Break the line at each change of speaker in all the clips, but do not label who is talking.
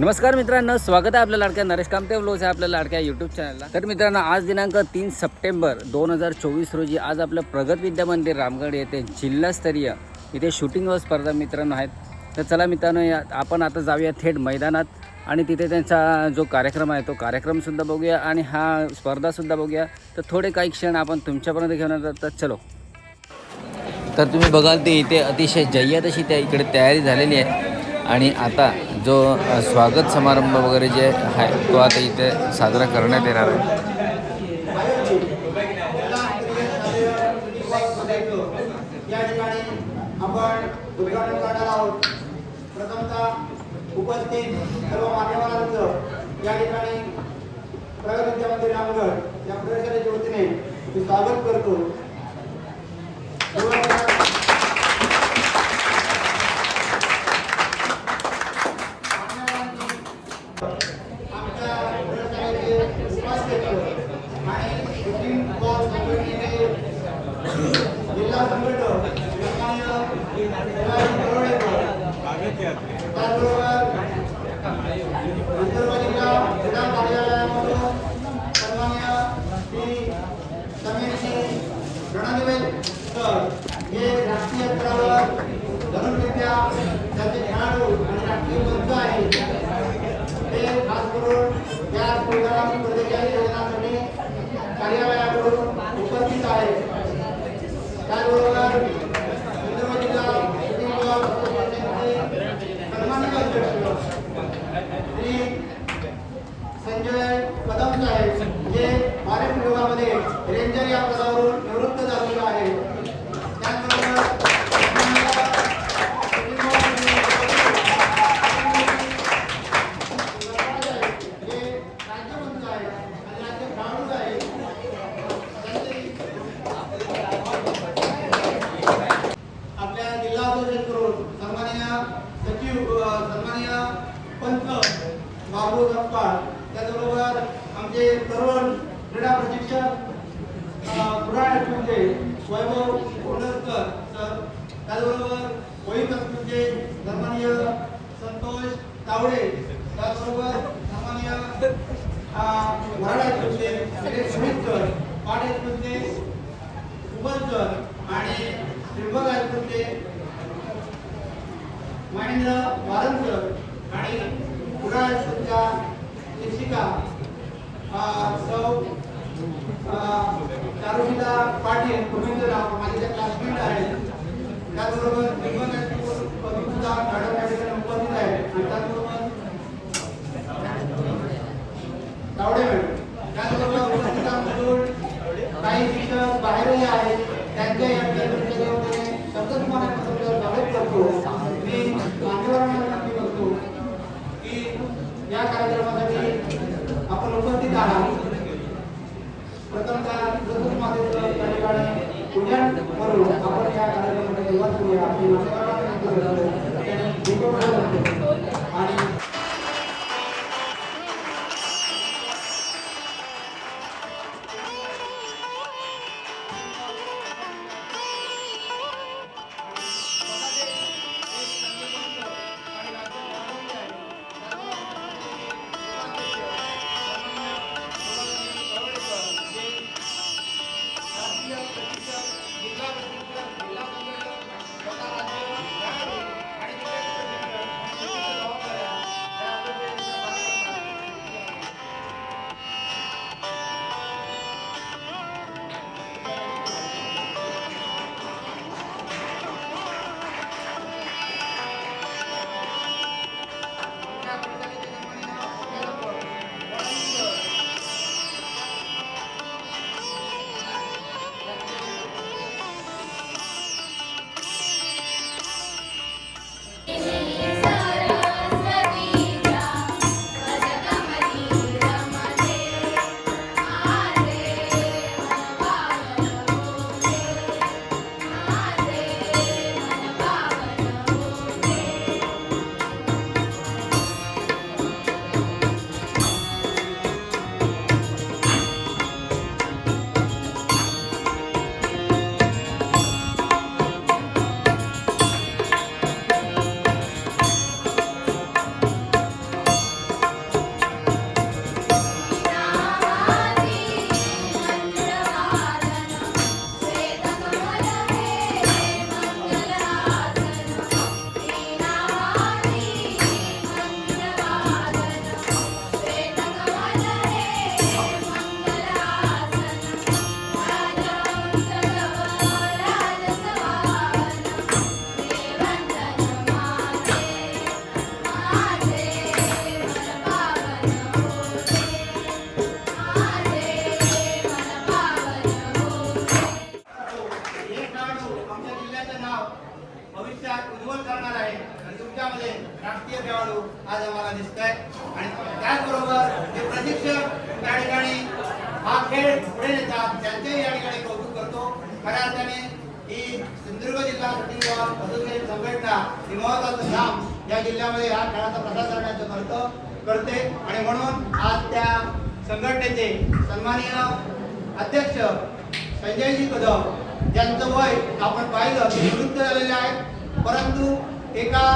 नमस्कार मित्रांनो स्वागत आहे आपल्या लाडक्या नरेश कामते ब्लॉग्स आहे आपल्या लाडक्या यूट्यूब चॅनलला तर मित्रांनो आज दिनांक तीन सप्टेंबर दोन हजार चोवीस रोजी आज आपलं प्रगत विद्या मंदिर रामगड येथे जिल्हास्तरीय इथे शूटिंग व स्पर्धा मित्रांनो आहेत. तर चला मित्रांनो या आपण आता जाऊया थेट मैदानात आणि तिथे त्यांचा जो कार्यक्रम आहे तो कार्यक्रमसुद्धा बघूया आणि हा स्पर्धासुद्धा बघूया. तर थोडे काही क्षण आपण तुमच्यापर्यंत घेऊन तर चलो. तर तुम्ही बघाल ते इथे अतिशय जय्यत अशी त्या इकडे तयारी झालेली आहे. आणि आता जो स्वागत समारंभ वगैरे जे आहे तो आता इथे साजरा करण्यात येणार आहे.
या ठिकाणी आपण उद्घाटन करणार आहोत प्रथमतः उपस्थित सर्व मान्यवरांचं या ठिकाणी प्रगत विद्यामंदिर रामगड या प्रदर्शनाच्या वतीने मी स्वागत करतो सुरुवातीला आमच्या प्रदर्शनाचे उपाध्यक्ष आणि सुप्रीम कोर्ट संघटनेचे जिल्हा संघटक सन्माननीय शिवाजी करोडेकर त्याचबरोबर नंतरपालिका क्रीडा कार्यालयामधून सन्माननीय श्री समीरजी रणदिवे सर हे राष्ट्रीय स्तरावर धनुर्विद्या त्याचे खेळाडू आणि राष्ट्रीय आहे ते खास करून या स्पर्धा स्पर्धेच्या कार्यालयाकडून उपस्थित आहे. त्याचबरोबर चंद्रपूर जिल्हा शूटिंग बॉल असोसिएशनचे सन्मानित अध्यक्ष श्री संजय कदम जे म्हणजे भारत विभागामध्ये रेंजर या पदावरून निवृत्त झालेले आहे त्याचबरोबर आपल्याला shooting ball जे राज्यमंत्री आहेत आणि राज्य खेळाडू आहेत त्यांचे आपल्या जिल्हा परिषदकडून सन्माननीय सचिव अ, सन्माननीय पंच बाबू जगपाळ त्याचबरोबर आमचे तरुण क्रीडा प्रशिक्षक कुराड हायस्कूलचे वैभव कोंडरकर सर त्याचबरोबर मोहित हायस्कूलचे सन्माननीय संतोष तावडे त्याचबरोबर सन्माननीय अ, वराड हायस्कूलचे दिनेश सुमित सर पाट हायस्कूलचे सुबल सर आणि त्रिंबक हायस्कूलचे महेंद्र वारंकर आणि कुडाळ हायस्कूलच्या शिक्षिका सौ चारुशिला पाटील गोविंदराव माझ्या क्लासमेट आहेत. त्याचबरोबर त्रिंबक हायस्कूल मॅडम या ठिकाणी उपस्थित आहेत. आणि त्याचबरोबर तावडे मॅडम. त्याचबरोबर उपस्थित आमच्याजवळ काही शिक्षक बाहेरही आहेत. त्यांच्या या ठिकाणी शब्द तुम्हाला स्वागत करतो. या कार्यक्रमासाठी आपण उपस्थित आहात. प्रथमतः प्रथम मातेचं त्या ठिकाणी पूजन करून आपण या कार्यक्रमाची सुरुवात करूया. आणि तालुक्याचं नाव भविष्यात उज्ज्वल करणार आहे. आणि तुमच्यामध्ये राष्ट्रीय खेळाडू आज आम्हाला दिसत आहे आणि त्याचबरोबर जे प्रशिक्षक त्या ठिकाणी हा खेळ पुढे नेतात त्यांचेही या ठिकाणी कौतुक करतो. खऱ्या अर्थाने ही सिंधुदुर्ग जिल्हा क्रिकेट संघटना हिमावताचं नाम या जिल्ह्यामध्ये हा खेळाचा प्रसार करण्याचं करतं करते. आणि म्हणून आज त्या संघटनेचे सन्माननीय अध्यक्ष संजयजी कदम ज्यांचं वय आपण पाहिलं की निवृत्त झालेले आहेत. परंतु एका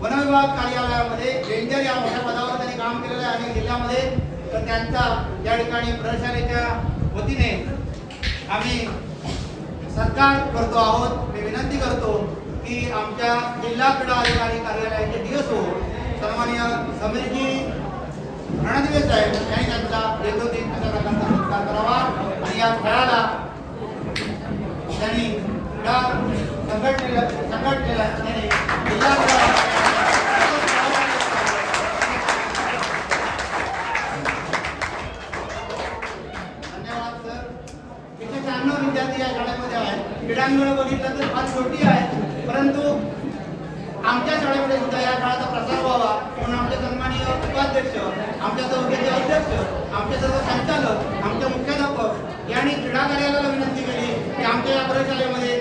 वनविभाग कार्यालयामध्ये रेंजर या मोठ्या पदावर त्यांनी काम केलेलं आहे आणि जिल्ह्यामध्ये तर त्यांचा या ठिकाणी प्रशालेच्या वतीने आम्ही सत्कार करतो आहोत. मी विनंती करतो की आमच्या जिल्हा क्रीडा अधिकारी कार्यालयाचे डीएसओ सन्माननीय समीरजी रणदिवे साहेब यांनी त्यांचा यथोचित अशा प्रकारचा सत्कार करावा. आणि या खेळाला त्यांनी या संघटनेला संघटनेला त्याने जिल्हा धन्यवाद सर. इथे शहाण्णव विद्यार्थी या शाळेमध्ये आहेत. क्रीडांगण बघितलं तर फार छोटी आहे परंतु आमच्या शाळेमध्ये सुद्धा या काळाचा प्रसार व्हावा म्हणून आमचे सन्माननीय उपाध्यक्ष आमच्या चौकीचे अध्यक्ष आमचे सर्व संचालक आमचे मुख्याध्यापक यांनी क्रीडा कार्यालयाला विनंती केली. आमच्या या प्रयोगशाळेमध्ये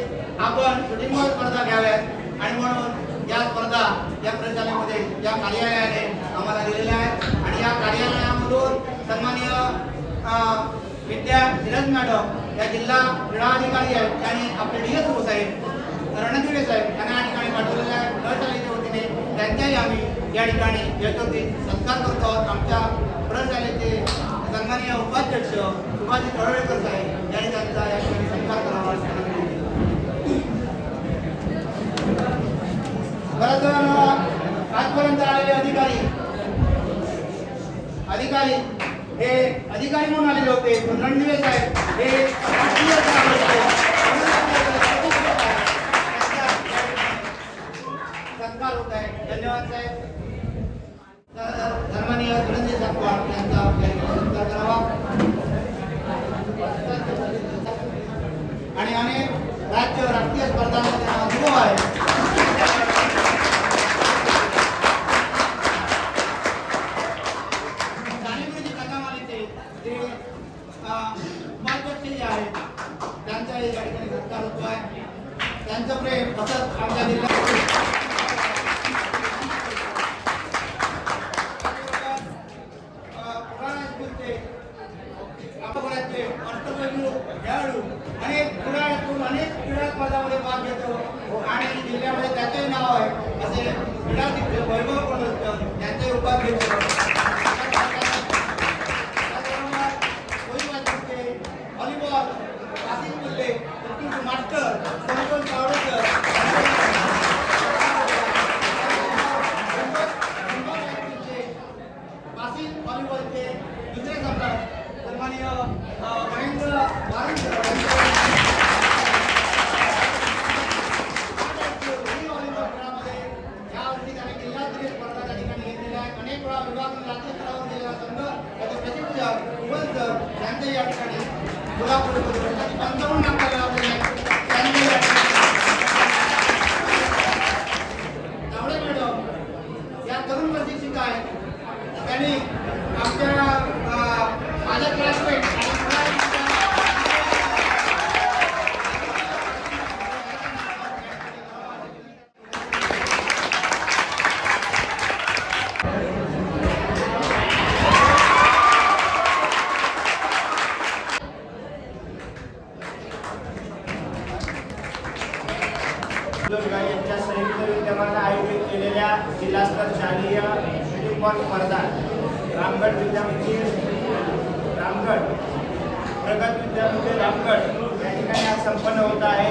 आपण शूटिंगवर स्पर्धा घ्याव्यात. आणि म्हणून या स्पर्धा या प्रयोगशाळेमध्ये या कार्यालयाने आम्हाला दिलेल्या आहेत. आणि या कार्यालयामधून सन्माननीय विद्या धीरज मॅडम या जिल्हा क्रीडा अधिकारी आहेत. त्यांनी आपले डी एस ओ साहेब रणदिवे साहेब यांना या ठिकाणी पाठवलेल्या आहे प्रयोगशाळेच्या वतीने त्यांच्याही आम्ही या ठिकाणी यशोती सत्कार करतो आहोत. आमच्या प्रशालेचे सन्माननीय उपाध्यक्ष सुभाषजी तळवळेकर साहेब यांनी त्यांचा या ठिकाणी सत्कार करावा अशी विनंती आहे. बऱ्याच जणांना आजपर्यंत आलेले अधिकारी. अधिकारी हे अधिकारी म्हणून आलेले होते. पण रणदिवे साहेब हे राष्ट्रीय स्तरावर होते. सत्कार होत आहे धन्यवाद साहेब तर सन्माननीय सुरेंद्र सापवार यांचा आपल्याला सत्कार करावा आणि अनेक राज्य राष्ट्रीय स्पर्धांमध्ये हा अनुभव आहे जाणीवरीचे कदमालीचे जे अं, उपाध्यक्ष जे आहेत त्यांचा या ठिकाणी सत्कार होतो आहे त्यांचं प्रेम असंच आमच्या जिल्ह्यात अं, पुराणा स्कूलचे अपघाताचे अष्टपैलू खेळाडू अनेक क्रीडातून अनेक क्रीडा स्पर्धामध्ये भाग घेतो. आणि जिल्ह्यामध्ये त्याचंही नाव आहे. असे क्रीडा पण असतं. कोल्हटकर उपाय उपाध्यक्ष पंचावन्न
रामगड? या ठिकाणी आज संपन्न होत आहे.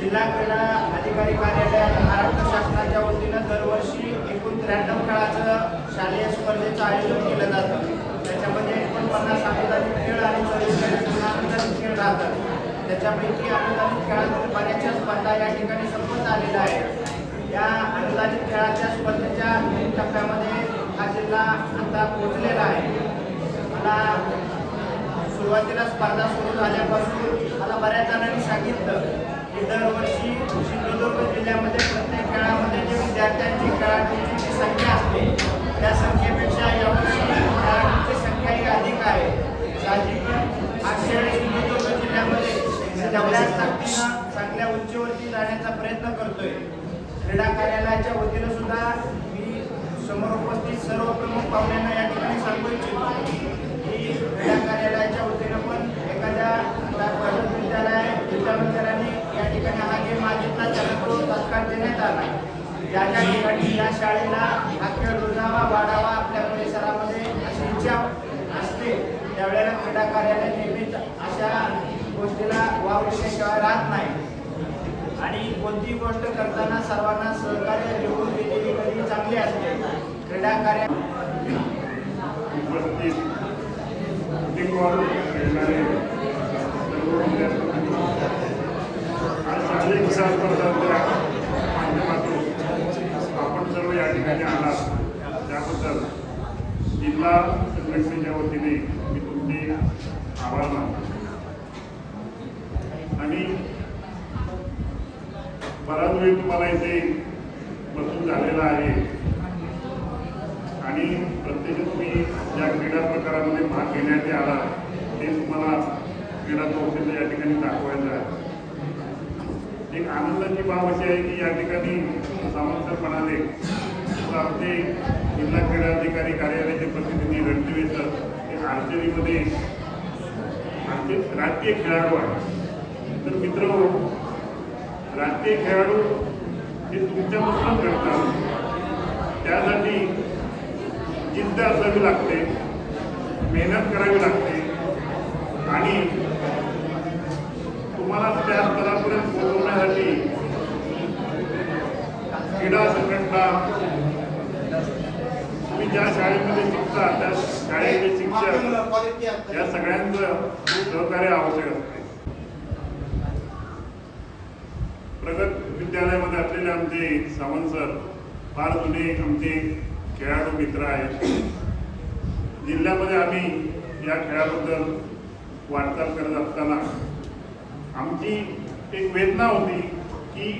जिल्हा क्रीडा अधिकारी कार्यालयात महाराष्ट्र शासनाच्या वतीनं दरवर्षी एकूण त्र्याण्णव खेळाचं शालेय स्पर्धेचं आयोजन केलं जातं. त्याच्यामध्ये एकोणपन्नास अनुदानित खेळ आणि चोवीस अनुदानित खेळ राहतात. त्याच्यापैकी अनुदानित खेळातील बऱ्याचशा स्पर्धा या ठिकाणी संपत आलेल्या आहेत. या अनुदानित खेळाच्या स्पर्धेच्या तीन टप्प्यामध्ये हा जिल्हा आता पोहोचलेला आहे. मला सुरुवातीला स्पर्धा सुरू झाल्यापासून मला बऱ्याच जणांनी सांगितलं
की दरवर्षी सिंधुदुर्ग जिल्ह्यामध्ये प्रत्येक खेळामध्ये जे विद्यार्थ्यांची खेळाडूंची जी संख्या असते त्या संख्येपेक्षा यावर्षी खेळाडूंची संख्याही अधिक आहे साहजिकच हा खेळ सिंधुदुर्ग जिल्ह्यामध्ये तेवढ्याच ताकदीनं चांगल्या उंचीवरती जाण्याचा प्रयत्न करतोय क्रीडा कार्यालयाच्या वतीनं सुद्धा मी समोर उपस्थित सर्व प्रमुख पाहुण्यांना या ठिकाणी सांगू इच्छितो की क्रीडा कार्यालयाच्या वतीनं पण एखाद्या आता प्रगत विद्यालय विद्यामंदिरांनी या ठिकाणी हा गेम मागितला त्याला तो तात्काळ देण्यात आला ज्या ज्या ठिकाणी या शाळेला हा खेळ रुजावा वाढावा आपल्या परिसरामध्ये अशी इच्छा असते त्यावेळेला क्रीडा कार्यालय नेहमीच अशा गोष्टीला वाव विषयाशिवाय राहत नाही आणि कोणतीही गोष्ट करताना सर्वांना सहकार्य देऊन केलेली कधी चांगली असते क्रीडा कार्य
उपस्थित शूटिंगवर खेळणारे सर्व विद्यार्थी आज शालेय क्रीडा स्पर्धांच्या माध्यमातून आपण सर्व या ठिकाणी आलात त्याबद्दल जिल्हा संघटनेच्या वतीने मी तुमचे आभार मानतो आणि बराच इथे बसून झालेला आहे. आणि प्रत्यक्ष तुम्ही ज्या क्रीडा प्रकारामध्ये भाग घेण्यात आला ते तुम्हाला क्रीडा कौशल्य या ठिकाणी दाखवायचं आहे. एक आनंदाची बाब अशी आहे की या ठिकाणी सावंत म्हणाले आमचे जिल्हा क्रीडा अधिकारी कार्यालयाचे प्रतिनिधी रणजीवे सर हे आर्चरीमध्ये आमचे राष्ट्रीय खेळाडू आहेत. तर मित्र राष्ट्रीय खेळाडू हे तुमच्यापासूनच घडतात त्यासाठी जिद्द असावी लागते मेहनत करावी लागते. आणि तुम्हाला त्या स्तरापर्यंत पोहोचवण्यासाठी क्रीडा संघटना तुम्ही ज्या शाळेमध्ये शिकता त्या शाळेचे शिक्षक या सगळ्यांचं सहकार्य आवश्यक असते. प्रगत विद्यालयामध्ये असलेले आमचे सावंत सर फार जुने आमचे खेळाडू मित्र आहेत. जिल्ह्यामध्ये आम्ही या खेळाबद्दल वाटचाल करत असताना आमची एक वेदना होती की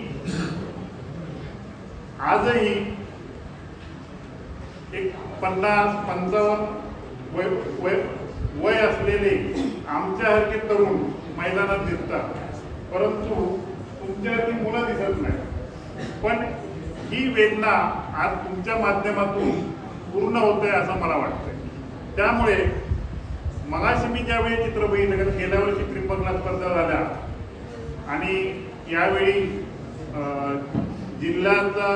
आजही एक पन्नास पंचावन्न वय वय वय असलेले आमच्यासारखे तरुण मैदानात दिसतात. परंतु तुमच्या ती मुलं दिसत नाही. पण ही वेदना आज तुमच्या माध्यमातून पूर्ण होते असं मला वाटतंय. त्यामुळे मगाशी मी ज्यावेळी चित्र बघितलं कारण गेल्या वर्षी त्रिपकला स्पर्धा झाल्या आणि यावेळी जिल्ह्याचा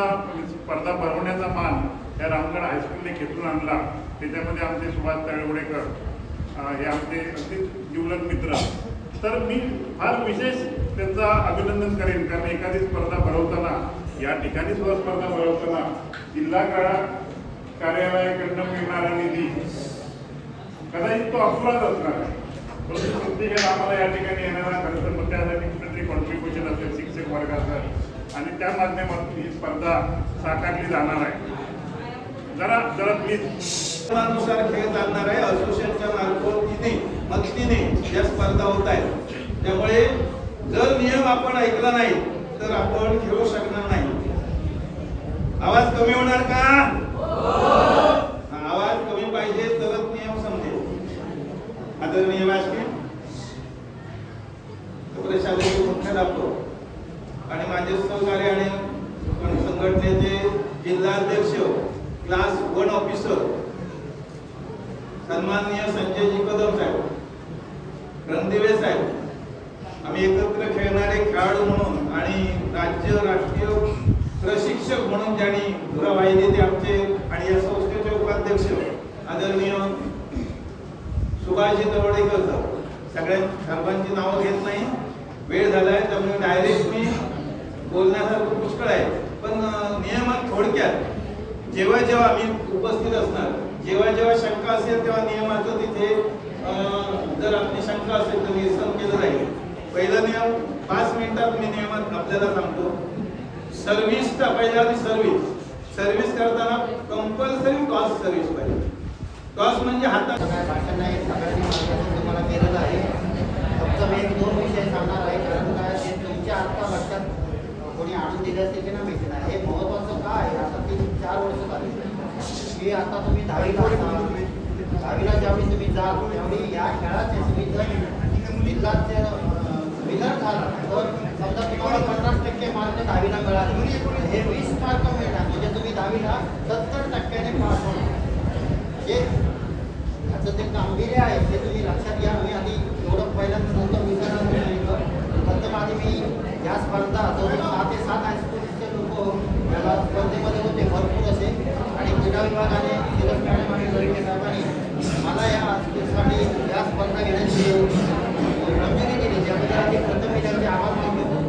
स्पर्धा भरवण्याचा मान या रामगड हायस्कूलने खेचून आणला. त्याच्यामध्ये आमचे सुभाष तळवडेकर हे आमचे अगदी जीवलग मित्र. तर मी फार विशेष त्यांचा अभिनंदन करेन. कारण एखादी स्पर्धा भरवताना या ठिकाणी सुद्धा स्पर्धा भरवताना जिल्हा काळा कार्यालयाकडनं मिळणारा निधी कदाचित तो अपुराच असणार आहे. परंतु प्रत्येकाला आम्हाला या ठिकाणी येणारा खरं तर मग त्यासाठी कुठेतरी कॉन्ट्रीब्युशन असेल शिक्षक वर्गाचं. आणि त्या माध्यमातून ही स्पर्धा साकारली जाणार आहे. जरा जरा प्लीज
खेळ चालणार आहे. असोसिएशनच्या मार्फतीने मदतीने या स्पर्धा होत आहेत. त्यामुळे जर नियम आपण ऐकला नाही तर आपण खेळू शकणार नाही. आवाज कमी होणार का? आवाज कमी पाहिजे तरच नियम समजेल. आता व्यासपीठ शालेय मुख्याध्यापक आणि माझे सहकारी आणि संघटनेचे जिल्हाध्यक्ष क्लास वन ऑफिसर सन्माननीय संजयजी कदम साहेब रणदिवे साहेब आम्ही एकत्र खेळणारे खेळाडू म्हणून आणि राज्य राष्ट्रीय प्रशिक्षक म्हणून ज्यांनी धुरा वाहिली ते आमचे आणि या संस्थेचे उपाध्यक्ष आदरणीय सुभाषजी तवडेकर सर सगळ्या सर्वांची नावं घेत नाही वेळ झालाय त्यामुळे डायरेक्ट मी बोलण्यासारखं पुष्कळ आहे पण अं, नियमात थोडक्यात जेव्हा जेव्हा मी उपस्थित असणार जेव्हा जेव्हा शंका असेल तेव्हा नियमाचं तिथे जर आपली शंका असेल तर निरसन केलं जाईल. पहिला नियम पाच मिनिटात मी नियमात आपल्याला सांगतो. सर्व्हिसचा पहिला आधी सर्व्हिस सर्व्हिस करताना कंपल्सरी टॉस सर्व्हिस पाहिजे. टॉस म्हणजे हातात
काय भाषण नाही सगळ्यांनी मार्गदर्शन तुम्हाला केलेलं आहे. फक्त मी एक दोन विषय सांगणार आहे कारण काय ते तुमच्या आत्ता लक्षात कोणी आणून दिले असते की नाही माहिती नाही. हे महत्वाचं काय आहे? आता तीन चार वर्ष झाली. की आता तुम्ही दहावीला. दहावीला ज्यावेळी तुम्ही जाल त्यावेळी या खेळाचे तुम्ही जर जिल्ह्याचे विनर झाला तर समजा तुम्हाला पन्नास टक्के मार्क दहावीला मिळाले. हे वीस मार्क मिळणार. म्हणजे तुम्ही दहावीला सत्तर टक्क्याने पास होणार जे याचं ते गांभीर्य आहे ते तुम्ही लक्षात घ्या मी आधी एवढं पहिल्यांदा नंतर विचारायला सांगितलं प्रथम आधी मी या स्पर्धा जवळ सहा ते सात हायस्कूलचे लोक याला स्पर्धेमध्ये होते भरपूर असे आणि क्रीडा विभागाने शिरस मॅडम आणि लडके साहेबांनी मला या स्पर्धेसाठी या स्पर्धा घेण्याची मंजुरी दिली त्यामध्ये आधी प्रथम मी त्यांचे आभार मानतो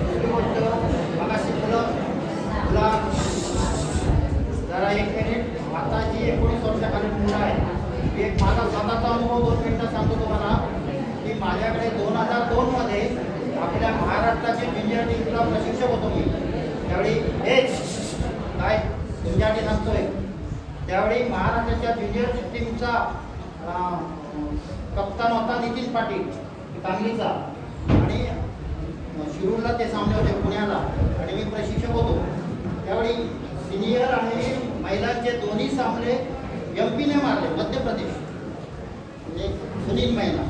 दुसरी गोष्ट मगाशी मुलं तुला जरा एक मिनिट आता जी एकोणीस वर्षाखाली मुलं आहे एक माझा स्वतःचा अनुभव दोन मिनिटं सांगतो तुम्हाला की माझ्याकडे दोन हजार दोनमध्ये आपल्या महाराष्ट्राचे ज्युनियर टीमला प्रशिक्षक होतो मी त्यावेळी हेच काय तुमच्यासाठी सांगतोय त्यावेळी महाराष्ट्राच्या ज्युनियर टीमचा कप्तान होता नितीन पाटील सांगलीचा. आणि शिरूरला ते सामने होते पुण्याला. आणि मी प्रशिक्षक होतो. त्यावेळी सिनियर आणि महिलांचे दोन्ही सामने एम पीने मारले मध्य प्रदेश. म्हणजे सुनील महिला.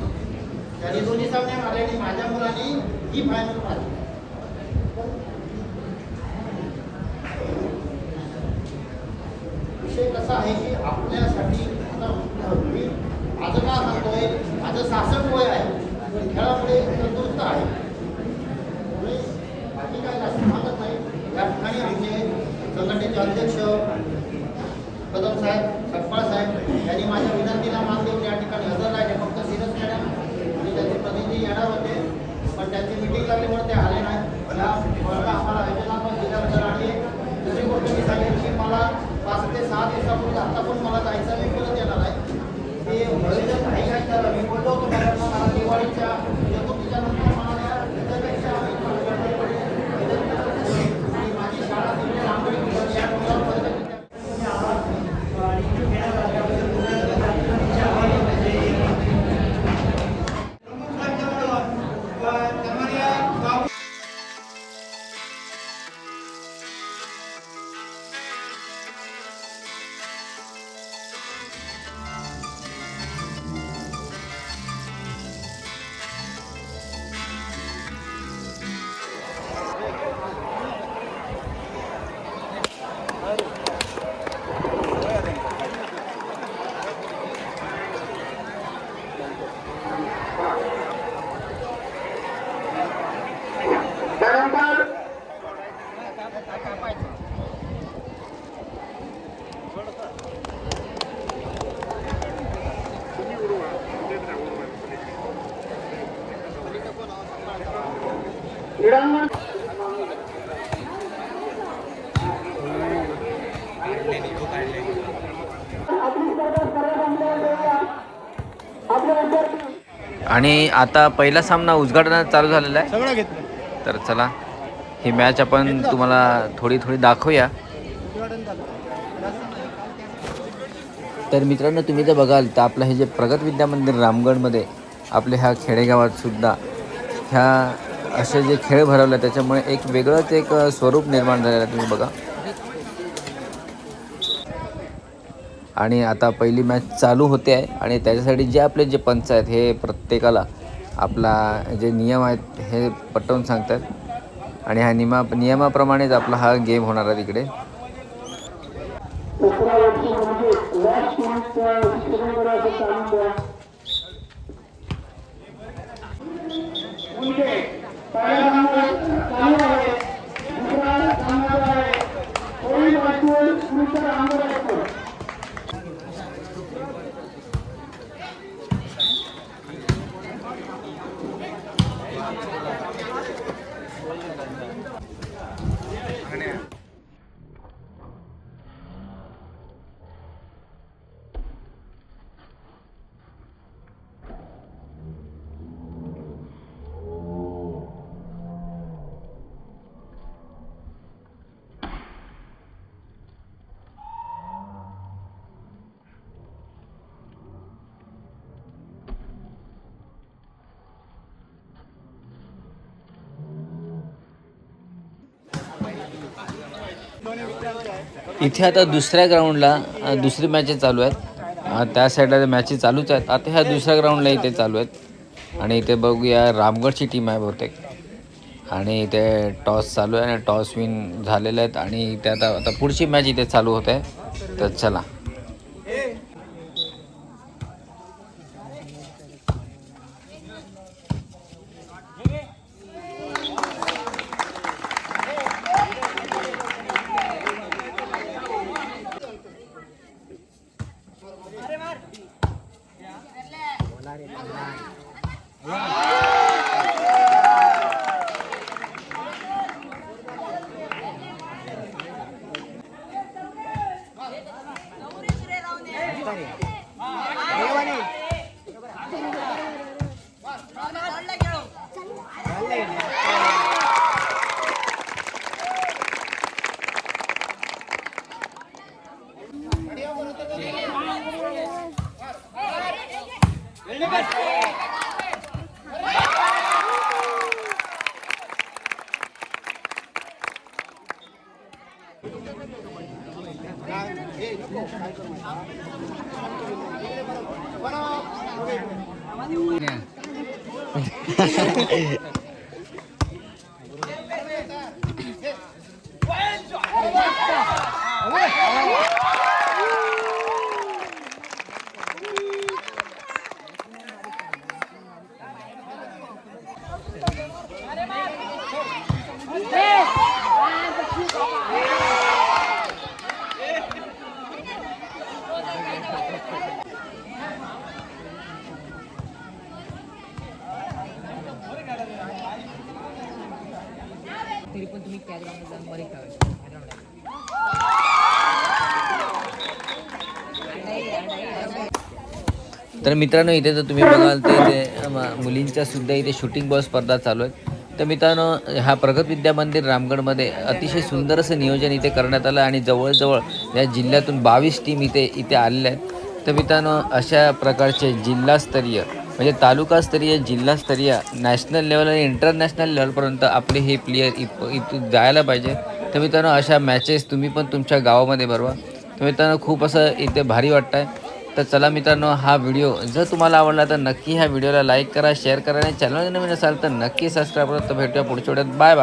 त्यांनी दोन्ही सामने मारले आणि माझ्या मुलांनी ही फायनल मारली विषय कसा आहे की आपल्यासाठी आता मी माझं का सांगतोय माझं सासष्ट वय आहे पण खेळापुढे तंदुरुस्त आहे. त्यामुळे बाकी काय जास्त सांगत नाही. या ठिकाणी आमचे संघटनेचे अध्यक्ष आणि आता
पहिला सामना उद्घाटन चालू झालेला आहे.
सगळं घेतलं.
तर चला ही मॅच आपण तुम्हाला थोडी थोडी दाखवूया. तर मित्रांनो तुम्ही जर बघाल तर आपलं हे जे प्रगत विद्या मंदिर रामगडमध्ये आपल्या ह्या खेडेगावात सुद्धा ह्या असे जे खेळ भरवले त्याच्यामुळे एक वेगळंच एक स्वरूप निर्माण झालेलं आहे. तुम्ही बघा. आणि आता पहिली मॅच चालू होते आहे. आणि त्याच्यासाठी जे आपले जे पंच आहेत हे प्रत्येकाला आपला जे नियम आहेत हे पटवून सांगतात. आणि हा नियमा नियमाप्रमाणेच आपला हा गेम होणार आहे तिकडे. इथे आता दुसऱ्या ग्राउंडला दुसरी मॅचेस चालू आहेत. त्या साईडला मॅचेस चालूच आहेत. आता ह्या दुसऱ्या ग्राउंडला इथे चालू आहेत. आणि इथे बघूया रामगडची टीम आहे बहुतेक. आणि इथे टॉस चालू आहे आणि टॉस विन झालेले आहेत. आणि इथे आता आता पुढची मॅच इथे चालू होत आहे. तर चला.
तरी
तर मित्रांनो इथे जर तुम्ही बघाल तर इथे मुलींच्या सुद्धा इथे शूटिंग बॉल स्पर्धा चालू आहेत. तर मित्रांनो हा प्रगत विद्या मंदिर रामगडमध्ये अतिशय सुंदर असं नियोजन इथे करण्यात आलं आणि जवळजवळ या जिल्ह्यातून बावीस टीम इथे इथे आलेल्या आहेत. तर मित्रांनो अशा प्रकारचे जिल्हास्तरीय म्हणजे तालुकास्तरीय जिल्हास्तरीय नॅशनल लेवल आणि इंटरनॅशनल लेवलपर्यंत आपले हे प्लेयर इप इथून जायला पाहिजे. तर मित्रांनो अशा मॅचेस तुम्ही पण तुमच्या गावामध्ये भरवा. तर मित्रांनो खूप असं इथे भारी वाटतं आहे तर चला मित्रांनो हा व्हिडिओ जर तुम्हाला आवडला तर नक्की ह्या व्हिडिओला लाईक करा शेअर करा आणि चॅनल नवीन असाल तर नक्की सबस्क्राईब करा. तर भेटूया पुढच्या व्हिडिओत बाय बाय